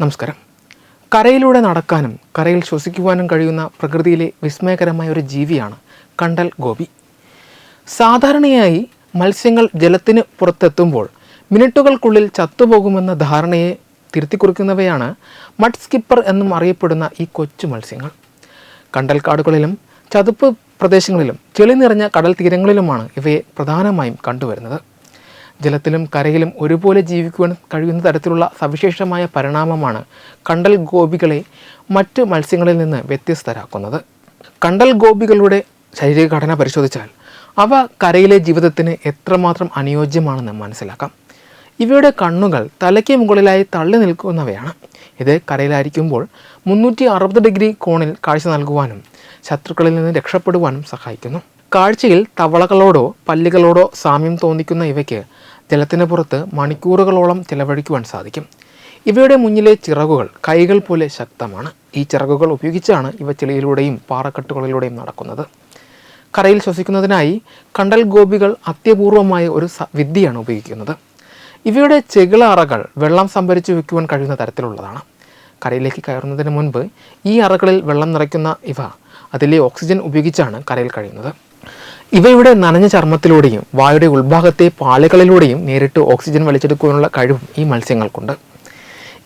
നമസ്കാരം. കരയിലൂടെ നടക്കാനും കരയിൽ ശ്വസിക്കുവാനും കഴിയുന്ന പ്രകൃതിയിലെ വിസ്മയകരമായ ഒരു ജീവിയാണ് കണ്ടൽ ഗോപി. സാധാരണയായി മത്സ്യങ്ങൾ ജലത്തിന് പുറത്തെത്തുമ്പോൾ മിനിറ്റുകൾക്കുള്ളിൽ ചത്തുപോകുമെന്ന ധാരണയെ തിരുത്തിക്കുറിക്കുന്നവയാണ് മഡ് സ്കിപ്പർ എന്നും അറിയപ്പെടുന്ന ഈ കൊച്ചു മത്സ്യങ്ങൾ. കണ്ടൽക്കാടുകളിലും ചതുപ്പ് പ്രദേശങ്ങളിലും ചെളി നിറഞ്ഞ കടൽ തീരങ്ങളിലുമാണ് ഇവയെ പ്രധാനമായും കണ്ടുവരുന്നത്. ജലത്തിലും കരയിലും ഒരുപോലെ ജീവിക്കുവാൻ കഴിയുന്ന തരത്തിലുള്ള സവിശേഷമായ പരിണാമമാണ് കണ്ടൽ ഗോപികളെ മറ്റ് മത്സ്യങ്ങളിൽ നിന്ന് വ്യത്യസ്തരാക്കുന്നത്. കണ്ടൽ ഗോപികളുടെ ശരീരഘടന പരിശോധിച്ചാൽ അവ കരയിലെ ജീവിതത്തിന് എത്രമാത്രം അനുയോജ്യമാണെന്ന് മനസ്സിലാക്കാം. ഇവയുടെ കണ്ണുകൾ തലയ്ക്ക് മുകളിലായി തള്ളി നിൽക്കുന്നവയാണ്. ഇത് കരയിലായിരിക്കുമ്പോൾ മുന്നൂറ്റി അറുപത് ഡിഗ്രി കോണിൽ കാഴ്ച നൽകുവാനും ശത്രുക്കളിൽ നിന്ന് രക്ഷപ്പെടുവാനും സഹായിക്കുന്നു. കാഴ്ചയിൽ തവളകളോടോ പല്ലികളോടോ സാമ്യം തോന്നിക്കുന്ന ഇവയ്ക്ക് ജലത്തിന് പുറത്ത് മണിക്കൂറുകളോളം ചിലവഴിക്കുവാൻ സാധിക്കും. ഇവയുടെ മുന്നിലെ ചിറകുകൾ കൈകൾ പോലെ ശക്തമാണ്. ഈ ചിറകുകൾ ഉപയോഗിച്ചാണ് ഇവ ചെളിയിലൂടെയും പാറക്കെട്ടുകളിലൂടെയും നടക്കുന്നത്. കരയിൽ ശ്വസിക്കുന്നതിനായി കണ്ടൽ ഗോപികൾ അത്യപൂർവമായ ഒരു വിദ്യയാണ് ഉപയോഗിക്കുന്നത്. ഇവയുടെ ചെകിള അറകൾ വെള്ളം സംഭരിച്ചു വെക്കുവാൻ കഴിയുന്ന തരത്തിലുള്ളതാണ്. കരയിലേക്ക് കയറുന്നതിന് മുൻപ് ഈ അറകളിൽ വെള്ളം നിറയ്ക്കുന്ന ഇവ അതിലെ ഓക്സിജൻ ഉപയോഗിച്ചാണ് കരയിൽ കഴിയുന്നത്. ഇവയുടെ നനഞ്ഞ ചർമ്മത്തിലൂടെയും വായുടെ ഉൾഭാഗത്തെ പാളികളിലൂടെയും നേരിട്ട് ഓക്സിജൻ വലിച്ചെടുക്കുവാനുള്ള കഴിവും ഈ മത്സ്യങ്ങൾക്കുണ്ട്.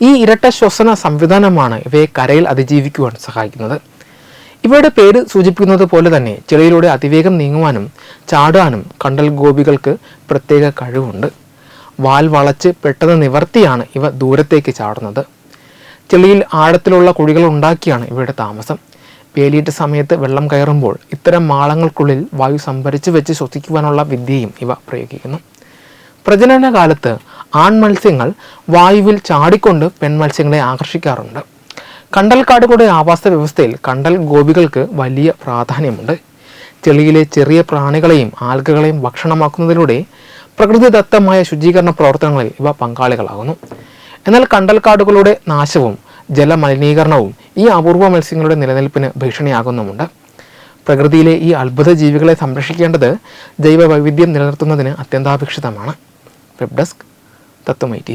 ഈ ഇരട്ട ശ്വസന സംവിധാനമാണ് ഇവയെ കരയിൽ അതിജീവിക്കുവാൻ സഹായിക്കുന്നത്. ഇവയുടെ പേര് സൂചിപ്പിക്കുന്നത് പോലെ തന്നെ ചെളിയിലൂടെ അതിവേഗം നീങ്ങുവാനും ചാടുവാനും കണ്ടൽ ഗോപികൾക്ക് പ്രത്യേക കഴിവുണ്ട്. വാൽ വളച്ച് പെട്ടെന്ന് നിവർത്തിയാണ് ഇവ ദൂരത്തേക്ക് ചാടുന്നത്. ചെളിയിൽ ആഴത്തിലുള്ള കുഴികൾ ഉണ്ടാക്കിയാണ് ഇവയുടെ താമസം. വേലിയേറ്റ സമയത്ത് വെള്ളം കയറുമ്പോൾ ഇത്തരം മാളങ്ങൾക്കുള്ളിൽ വായു സംഭരിച്ചു വെച്ച് ശ്വസിക്കുവാനുള്ള വിദ്യയും ഇവ പ്രയോഗിക്കുന്നു. പ്രജനന കാലത്ത് ആൺമത്സ്യങ്ങൾ വായുവിൽ ചാടിക്കൊണ്ട് പെൺമത്സ്യങ്ങളെ ആകർഷിക്കാറുണ്ട്. കണ്ടൽക്കാടുകളുടെ ആവാസ വ്യവസ്ഥയിൽ കണ്ടൽ ഗോപികൾക്ക് വലിയ പ്രാധാന്യമുണ്ട്. ചെളിയിലെ ചെറിയ പ്രാണികളെയും ആൽഗകളെയും ഭക്ഷണമാക്കുന്നതിലൂടെ പ്രകൃതിദത്തമായ ശുചീകരണ പ്രവർത്തനങ്ങളിൽ ഇവ പങ്കാളികളാകുന്നു. എന്നാൽ കണ്ടൽക്കാടുകളുടെ നാശവും ജലമലിനീകരണവും ഈ അപൂർവ മത്സ്യങ്ങളുടെ നിലനിൽപ്പിന് ഭീഷണിയാകുന്നുമുണ്ട്. പ്രകൃതിയിലെ ഈ അത്ഭുത ജീവികളെ സംരക്ഷിക്കേണ്ടത് ജൈവ വൈവിധ്യം നിലനിർത്തുന്നതിന് അത്യന്താപേക്ഷിതമാണ്. വെബ് ഡെസ്ക് തത്വമൈ ടി